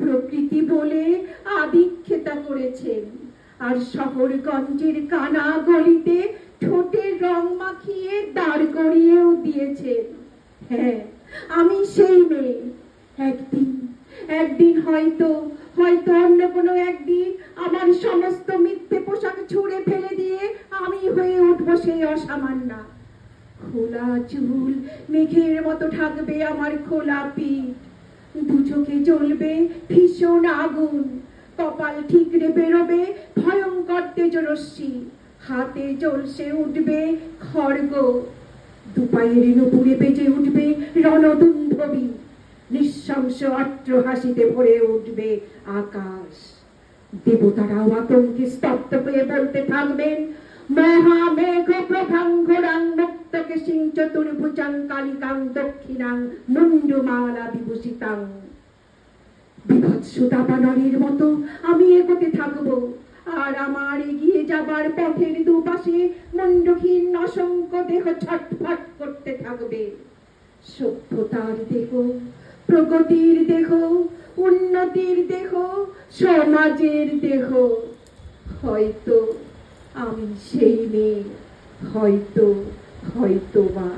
প্রকৃতি বলে আদিক্ষেতা করেছেন। আর শহরগঞ্জের কানা গলিতে ঠোঁটের রং মাখিয়ে দাঁড় করিয়েও দিয়েছেন। হ্যাঁ আমি সেই মেয়ে। একদিন একদিন হয়তো হয়তো অন্য কোনো একদিন আমার সমস্ত মিথ্যে পোশাক ছুঁড়ে ফেলে দিয়ে আমি হয়ে উঠবো সেই অসামান্যা। খোলা চুল, মেঘের মতো ঢাকবে আমার খোলা পিঠ। দু চোখে জ্বলবে ভীষণ আগুন। কপাল ঠিকরে বেরোবে ভয়ঙ্কর তেজরশ্মি। হাতে উঠবে খড়গ। দুপায়ের নুপুরে বেজে উঠবে রণদুন্ধবী নিঃশংস অট্র হাসিতে ভরে উঠবে আকাশ। দেবতারাও আতঙ্কে স্তব্ধ হয়ে বলতে থাকবেন, মহামেঘ প্রধান সিং চতুর্ভুজাং কালিকাং দক্ষিণাং মুন্ডুমালা বিভূষিতাং বিভৎস দাবানলের মতো আমি এগোতে থাকব আর আমার এগিয়ে যাবার পথের দুপাশে মুন্ডহীন অসংখ্য দেহ ছটফট করতে থাকবে সভ্যতার দেহ প্রগতির দেহ উন্নতির দেহ সমাজের দেহ হয়তো আমি সেই মেয়ে হয়তো হয়তো বা